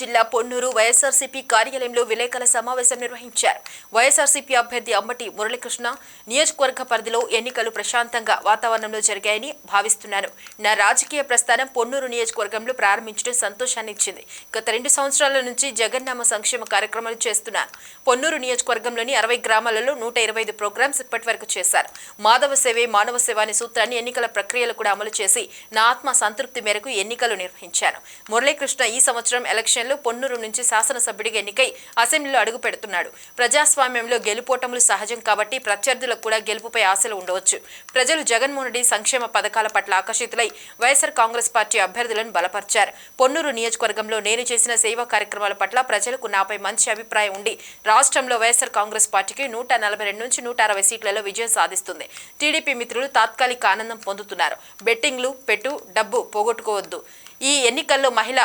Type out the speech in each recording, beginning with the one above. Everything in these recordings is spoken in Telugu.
జిల్లా పొన్నూరు వైఎస్ఆర్సీపీ కార్యాలయంలో విలేకరుల సమావేశం నిర్వహించారు. వైఎస్ఆర్సీపీ అభ్యర్థి అమ్మటి మురళీకృష్ణ నియోజకవర్గ పరిధిలో ఎన్నికలు ప్రశాంతంగా వాతావరణంలో జరిగాయని భావిస్తున్నాను నా రాజకీయ ప్రస్థానం పొన్నూరు నియోజకవర్గంలో ప్రారంభించడం సంతోషాన్ని ఇచ్చింది. గత రెండు సంవత్సరాల నుంచి జగన్నామ సంక్షేమ కార్యక్రమాలు చేస్తున్నాను పొన్నూరు నియోజకవర్గంలోని అరవై గ్రామాలలో నూట ఇరవై ఐదు ప్రోగ్రామ్స్ ఇప్పటి వరకు చేశారు. మాధవ సేవే మానవ సేవ అనే సూత్రాన్ని ఎన్నికల ప్రక్రియలు కూడా అమలు చేసి నా ఆత్మ సంతృప్తి మేరకు ఎన్నికలు నిర్వహించాను మురళీకృష్ణ ఈ సంవత్సరం ఎలక్షన్లో పొన్నూరు నుంచి శాసనసభ్యుడిగా ఎన్నికై అసెంబ్లీలో అడుగు పెడుతున్నాడు. ప్రజాస్వామ్యంలో గెలుపోటములు సహజం కాబట్టి ప్రత్యర్థులకు కూడా గెలుపుపై ఆశలు ఉండవచ్చు. ప్రజలు జగన్మోహన్ రెడ్డి సంక్షేమ పథకాల పట్ల ఆకర్షితులై వైఎస్ఆర్ కాంగ్రెస్ పార్టీ అభ్యర్థులను బలపరిచారు. పొన్నూరు నియోజకవర్గంలో నేను చేసిన సేవా కార్యక్రమాల పట్ల ప్రజలకు నాపై మంచి అభిప్రాయం ఉండి రాష్ట్రంలో వైఎస్ఆర్ కాంగ్రెస్ పార్టీకి నూట నలభై రెండు నుంచి నూట అరవై సీట్లలో విజయం సాధిస్తుంది. టీడీపీ మిత్రులు తాత్కాలిక ఆనందం పొందుతున్నారు. బెట్టింగ్లు పెట్టు డబ్బు పోగొట్టుకోవద్దు. ఈ ఎన్నికల్లో మహిళ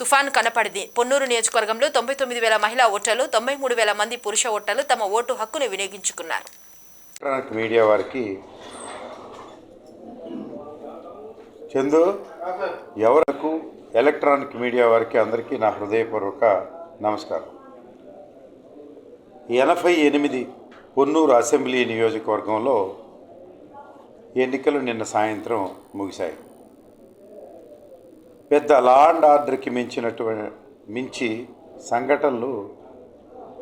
తుఫాన్ కనపడింది. పొన్నూరు నియోజకవర్గంలో తొంభై తొమ్మిది వేల మహిళా ఓటర్లు తొంభై మూడు వేల మంది పురుష ఓటర్లు తమ ఓటు హక్కును వినియోగించుకున్నారు. ఎలక్ట్రానిక్ మీడియా వారికి చందు ఎవరకు ఎలక్ట్రానిక్ మీడియా వారికి అందరికీ నా హృదయపూర్వక నమస్కారం. ఎనభై ఎనిమిది పొన్నూరు అసెంబ్లీ నియోజకవర్గంలో ఎన్నికలు నిన్న సాయంత్రం ముగిశాయి. పెద్ద లా అండ్ ఆర్డర్కి మించినటువంటి మించి సంఘటనలు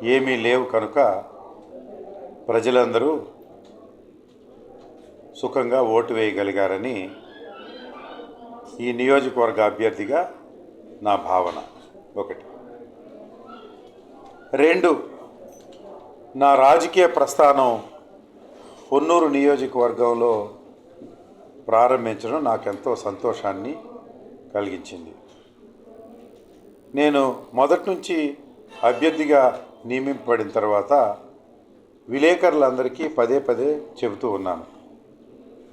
ఏమీ లేవు కనుక ప్రజలందరూ సుఖంగా ఓటు వేయగలిగారని ఈ నియోజకవర్గ అభ్యర్థిగా నా భావన. ఒకటి. రెండు నా రాజకీయ ప్రస్థానం పొన్నూరు నియోజకవర్గంలో ప్రారంభించడం నాకెంతో సంతోషాన్ని కలిగించింది. నేను మొదటి నుంచి అభ్యర్థిగా నియమింపబడిన తర్వాత విలేకరులందరికీ పదే పదే చెబుతూ ఉన్నాను.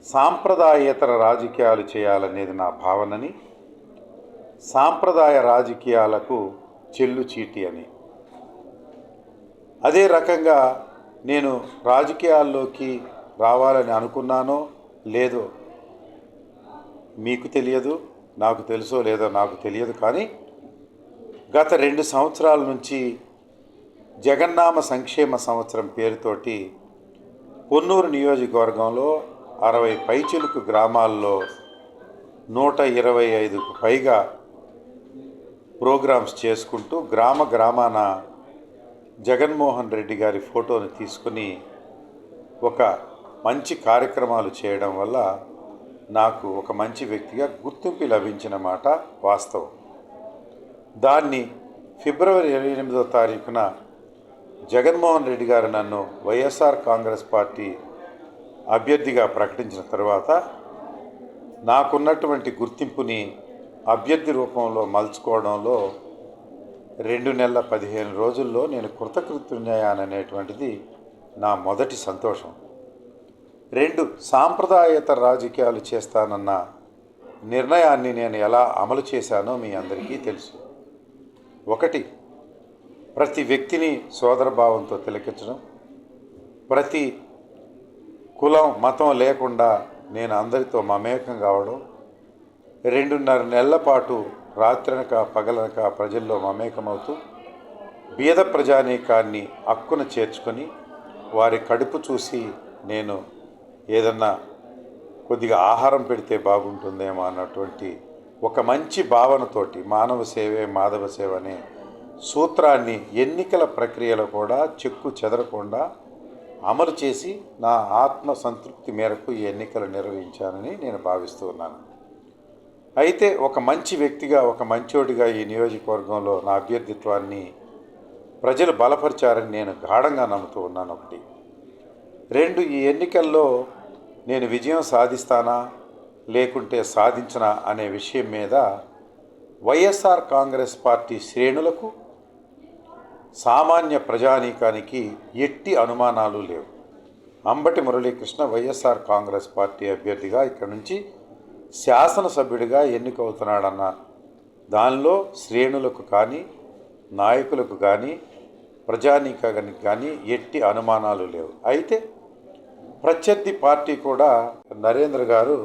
సాంప్రదాయేతర రాజకీయాలు చేయాలనేది నా భావనని సాంప్రదాయ రాజకీయాలకు చెల్లు చీటి అని. అదే రకంగా నేను రాజకీయాల్లోకి రావాలని అనుకున్నానో లేదో మీకు తెలియదు. నాకు తెలుసో లేదో నాకు తెలియదు కానీ గత రెండు సంవత్సరాల నుంచి జగన్నామ సంక్షేమ సంవత్సరం పేరుతోటి పొన్నూరు నియోజకవర్గంలో అరవై పైచిలుకు గ్రామాల్లో నూట ఇరవై ఐదుకు పైగా ప్రోగ్రామ్స్ చేసుకుంటూ గ్రామ గ్రామాన జగన్మోహన్ రెడ్డి గారి ఫోటోని తీసుకుని ఒక మంచి కార్యక్రమాలు చేయడం వల్ల నాకు ఒక మంచి వ్యక్తిగా గుర్తింపు లభించిన మాట వాస్తవం. దాన్ని ఫిబ్రవరి ఇరవై ఎనిమిదో తారీఖున జగన్మోహన్ రెడ్డి గారు నన్ను వైఎస్ఆర్ కాంగ్రెస్ పార్టీ అభ్యర్థిగా ప్రకటించిన తర్వాత నాకున్నటువంటి గుర్తింపుని అభ్యర్థి రూపంలో మలుచుకోవడంలో రెండు నెలల పదిహేను రోజుల్లో నేను కృతకృత్యున్నాయాననేటువంటిది నా మొదటి సంతోషం. రెండు సాంప్రదాయత రాజకీయాలు చేస్తానన్న నిర్ణయాన్ని నేను ఎలా అమలు చేశానో మీ అందరికీ తెలుసు. ఒకటి ప్రతి వ్యక్తిని సోదరభావంతో తిలకించడం. ప్రతి కులం మతం లేకుండా నేను అందరితో మమేకం కావడం. రెండున్నర నెలల పాటు రాత్రనక పగలనక ప్రజల్లో మమేకమవుతూ బీద ప్రజానీకాన్ని హక్కున చేర్చుకొని వారి కడుపు చూసి నేను ఏదన్నా కొద్దిగా ఆహారం పెడితే బాగుంటుందేమో అన్నటువంటి ఒక మంచి భావనతోటి మానవ సేవే మాధవ సేవ అనే సూత్రాన్ని ఎన్నికల ప్రక్రియలో కూడా చెక్కు చెదరకుండా అమలు చేసి నా ఆత్మ సంతృప్తి మేరకు ఈ ఎన్నికలు నిర్వహించానని నేను భావిస్తూ ఉన్నాను. అయితే ఒక మంచి వ్యక్తిగా ఒక మంచోడిగా ఈ నియోజకవర్గంలో నా అభ్యర్థిత్వాన్ని ప్రజలు బలపరిచారని నేను గాఢంగా నమ్ముతూ ఉన్నాను ఒకటి. రెండు ఈ ఎన్నికల్లో నేను విజయం సాధిస్తానా లేకుంటే సాధించనా అనే విషయం మీద వైఎస్ఆర్ కాంగ్రెస్ పార్టీ శ్రేణులకు సామాన్య ప్రజానీకానికి ఎట్టి అనుమానాలు లేవు. Ambati Muralikrishna YSR Congress party అభ్యర్థిగా ఇక్కడ నుంచి శాసనసభ్యుడిగా ఎన్నికవుతున్నాడన్న దానిలో శ్రేణులకు కానీ నాయకులకు కానీ ప్రజానీకానికి కానీ ఎట్టి అనుమానాలు లేవు. అయితే ప్రత్యర్థి పార్టీ కూడా నరేంద్ర గారు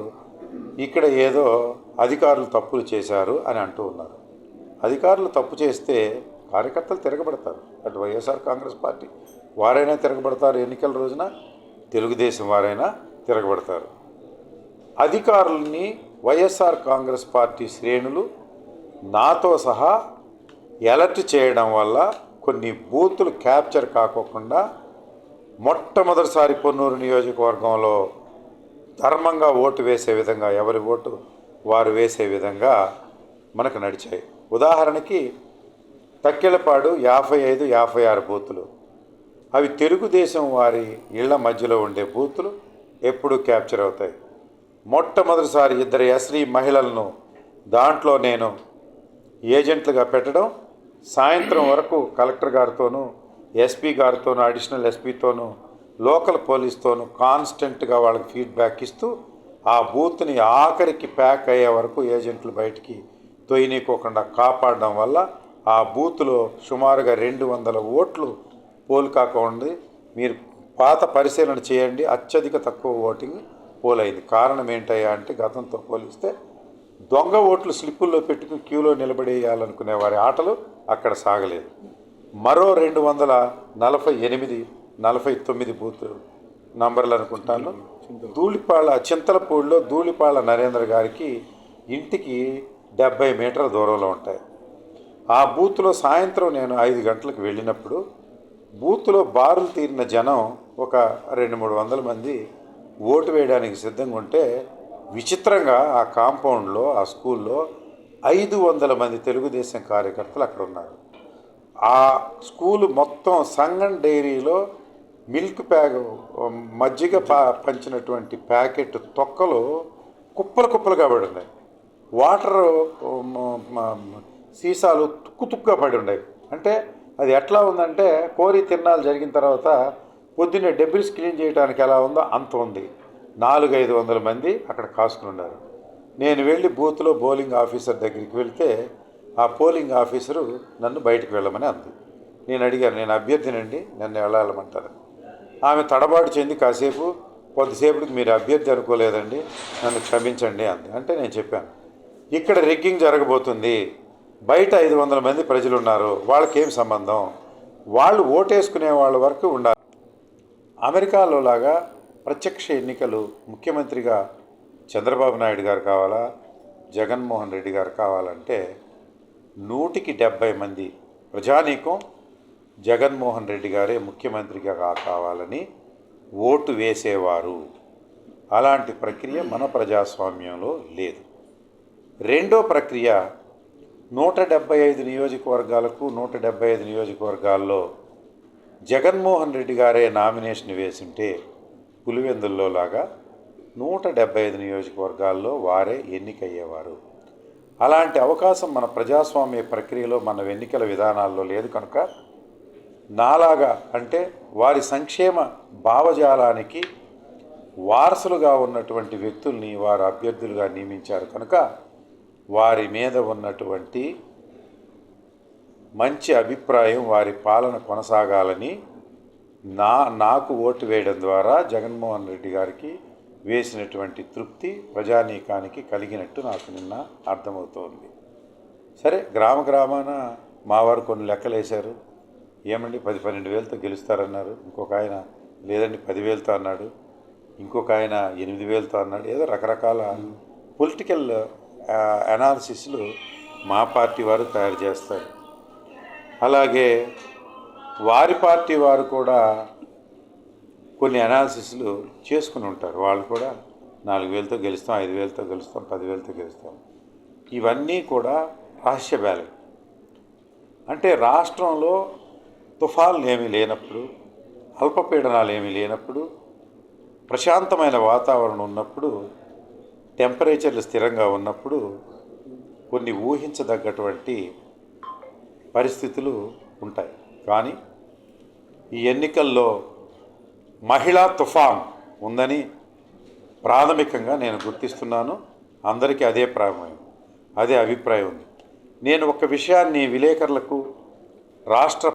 ఇక్కడ ఏదో అధికారులు తప్పులు చేశారు అని అంటూ ఉన్నారు. అధికారులు తప్పు చేస్తే కార్యకర్తలు తిరగబడతారు. అటు వైఎస్ఆర్ కాంగ్రెస్ పార్టీ వారైనా తిరగబడతారు ఎన్నికల రోజున తెలుగుదేశం వారైనా తిరగబడతారు. అధికారుల్ని వైఎస్ఆర్ కాంగ్రెస్ పార్టీ శ్రేణులు నాతో సహా ఎలర్ట్ చేయడం వల్ల కొన్ని బూతులు క్యాప్చర్ కాకోకుండా మొట్టమొదటిసారి పొన్నూరు నియోజకవర్గంలో ధర్మంగా ఓటు వేసే విధంగా ఎవరి ఓటు వారు వేసే విధంగా మనకు నడిచాయి. ఉదాహరణకి తక్కెలపాడు యాభై ఐదు యాభై ఆరు బూతులు. అవి తెలుగుదేశం వారి ఇళ్ళ మధ్యలో ఉండే బూతులు ఎప్పుడూ క్యాప్చర్ అవుతాయి. మొట్టమొదటిసారి ఇద్దరు ఎస్రీ మహిళలను దాంట్లో నేను ఏజెంట్లుగా పెట్టడం సాయంత్రం వరకు కలెక్టర్ గారితోనూ ఎస్పీ గారితోనూ అడిషనల్ ఎస్పీతోనూ లోకల్ పోలీస్తోనూ కాన్స్టెంట్గా వాళ్ళకి ఫీడ్బ్యాక్ ఇస్తూ ఆ బూత్ని ఆఖరికి ప్యాక్ అయ్యే వరకు ఏజెంట్లు బయటికి తొయ్యనీకోకుండా కాపాడడం వల్ల ఆ బూత్లో సుమారుగా రెండు వందల ఓట్లు పోల్ కాకుండా మీరు పాత పరిశీలన చేయండి అత్యధిక తక్కువ ఓటింగ్ పోలైంది. కారణం ఏంటయ్యా అంటే గతంతో పోలిస్తే దొంగ ఓట్లు స్లిప్పుల్లో పెట్టుకుని క్యూలో నిలబడేయాలనుకునే వారి ఆటలు అక్కడ సాగలేదు. మరో రెండు వందల నలభై ఎనిమిది నలభై తొమ్మిది బూత్ నంబర్లు అనుకుంటాను. ధూళిపాళ చింతలపూడిలో ధూళిపాళ నరేంద్ర గారికి ఇంటికి డెబ్బై మీటర్ల దూరంలో ఉంటాయి. ఆ బూత్లో సాయంత్రం నేను ఐదు గంటలకు వెళ్ళినప్పుడు బూత్లో బారులు తీరిన జనం ఒక రెండు మూడు వందల మంది ఓటు వేయడానికి సిద్ధంగా ఉంటే విచిత్రంగా ఆ కాంపౌండ్లో ఆ స్కూల్లో ఐదు వందల మంది తెలుగుదేశం కార్యకర్తలు అక్కడ ఉన్నారు. ఆ స్కూలు మొత్తం సంగం డైరీలో మిల్క్ ప్యాక్ మజ్జిగ పా పంచినటువంటి ప్యాకెట్ తొక్కలు కుప్పలు కుప్పలుగా పడి ఉన్నాయి వాటర్ సీసాలు తుక్కు తుక్కుగా పడి ఉన్నాయి. అంటే అది ఎట్లా ఉందంటే కోరి తిరణాలు జరిగిన తర్వాత పొద్దున్నే డెబ్రిస్ క్లీన్ చేయడానికి ఎలా ఉందో అంత ఉంది. నాలుగైదు వందల మంది అక్కడ కాసుకుని ఉన్నారు. నేను వెళ్ళి బూత్లో బౌలింగ్ ఆఫీసర్ దగ్గరికి వెళ్తే ఆ పోలింగ్ ఆఫీసరు నన్ను బయటకు వెళ్ళమని అంది. నేను అడిగాను నేను అభ్యర్థినండి నన్ను వెళ్ళాలమంటారు. ఆమె తడబాటు చెంది కాసేపు కొద్దిసేపటికి మీరు అభ్యర్థి అనుకోలేదండి నన్ను క్షమించండి అంది. అంటే నేను చెప్పాను ఇక్కడ రిగ్గింగ్ జరగబోతుంది బయట ఐదు వందల మంది ప్రజలు ఉన్నారు వాళ్ళకేం సంబంధం? వాళ్ళు ఓటేసుకునే వాళ్ళ వరకు ఉండాలి. అమెరికాలో లాగా ప్రత్యక్ష ఎన్నికలు ముఖ్యమంత్రిగా చంద్రబాబు నాయుడు గారు కావాలా జగన్మోహన్ రెడ్డి గారు కావాలంటే నూటికి డెబ్భై మంది ప్రజానీకం జగన్మోహన్ రెడ్డి గారే ముఖ్యమంత్రిగా కావాలని ఓటు వేసేవారు. అలాంటి ప్రక్రియ మన ప్రజాస్వామ్యంలో లేదు. రెండో ప్రక్రియ నూట డెబ్బై ఐదు నియోజకవర్గాలకు నూట డెబ్బై ఐదు నియోజకవర్గాల్లో జగన్మోహన్ రెడ్డి గారే నామినేషన్ వేసింటే పులివెందుల్లో లాగా నూట డెబ్బై ఐదు నియోజకవర్గాల్లో వారే ఎన్నికయ్యేవారు. అలాంటి అవకాశం మన ప్రజాస్వామ్య ప్రక్రియలో మన ఎన్నికల విధానాల్లో లేదు కనుక నాలాగా అంటే వారి సంక్షేమ భావజాలానికి వారసులుగా ఉన్నటువంటి వ్యక్తుల్ని వారు అభ్యర్థులుగా నియమించారు కనుక వారి మీద ఉన్నటువంటి మంచి అభిప్రాయం వారి పాలన కొనసాగాలని నా నాకు ఓటు వేయడం ద్వారా జగన్మోహన్ రెడ్డి గారికి వేసినటువంటి తృప్తి ప్రజానీకానికి కలిగినట్టు నాకు నిన్న అర్థమవుతోంది. సరే గ్రామ గ్రామాన మా వారు కొన్ని లెక్కలు వేశారు ఏమండి పది పన్నెండు వేలతో గెలుస్తారన్నారు. ఇంకొక ఆయన లేదండి పదివేలతో అన్నాడు. ఇంకొక ఆయన ఎనిమిది వేలతో అన్నాడు. ఏదో రకరకాల పొలిటికల్ అనాలిసిస్లు మా పార్టీ వారు తయారు చేస్తారు. అలాగే వారి పార్టీ వారు కూడా కొన్ని అనాలిసిస్లు చేసుకుని ఉంటారు. వాళ్ళు కూడా నాలుగు వేలతో గెలుస్తాం ఐదు వేలతో గెలుస్తాం పదివేలతో గెలుస్తాం. ఇవన్నీ కూడా రహస్య బ్యాలెట్. అంటే రాష్ట్రంలో తుఫాన్లు ఏమీ లేనప్పుడు అల్పపీడనాలు ఏమీ లేనప్పుడు ప్రశాంతమైన వాతావరణం ఉన్నప్పుడు టెంపరేచర్లు స్థిరంగా ఉన్నప్పుడు కొన్ని ఊహించదగ్గటువంటి పరిస్థితులు ఉంటాయి. కానీ ఈ ఎన్నికల్లో మహిళా తుఫాన్ ఉందని ప్రాథమికంగా నేను గుర్తిస్తున్నాను. అందరికీ అదే ప్రాయం అదే అభిప్రాయం ఉంది. నేను ఒక విషయాన్ని విలేకరులకు రాష్ట్ర